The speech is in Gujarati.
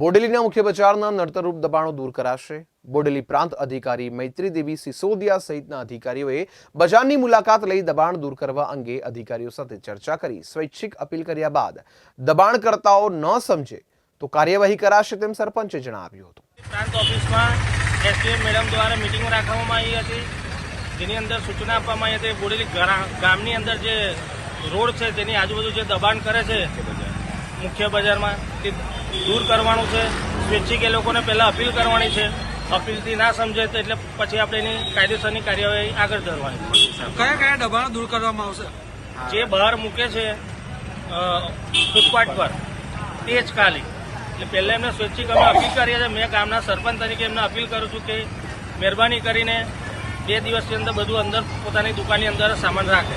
બોડેલીના મુખ્ય બજારના નડતરરૂપ દબાણો દૂર કરાશે. બોડેલી પ્રાંત અધિકારી મૈત્રી દેવી સિસોદિયા સહિતના અધિકારીઓએ બજારની મુલાકાત લઈ દબાણ દૂર કરવા અંગે અધિકારીઓ સાથે ચર્ચા કરી સ્વૈચ્છિક અપીલ કર્યા બાદ દબાણકર્તાઓ ન સમજે તો કાર્યવાહી કરાશે તેમ સરપંચે જણાવ્યું હતું. પ્રાંત ઓફિસમાં એસડીએમ મેડમ દ્વારા મિટિંગ રાખવામાં આવી હતી. જેની અંદર સૂચના આપવામાં આવી હતી બોડેલી ગામની અંદર જે રોડ છે તેની આજુબાજુ જે દબાણ કરે છે મુખ્ય બજારમાં તે દૂર કરવાનું છે. સ્વૈચ્છિક એ લોકોને પહેલાં અપીલ કરવાની છે. અપીલથી ના સમજે તો એટલે પછી આપણે એની કાયદેસરની કાર્યવાહી આગળ ધરવાની. કયા કયા દબાણો દૂર કરવામાં આવશે? જે બહાર મૂકે છે ફૂટપાથ પર તે જ ખાલી. એટલે પહેલાં એમને સ્વૈચ્છિક અમે અપીલ કરીએ છીએ. મેં ગામના સરપંચ તરીકે એમને અપીલ કરું છું કે મહેરબાની કરીને બે દિવસની અંદર બધું અંદર પોતાની દુકાનની અંદર સામાન રાખે.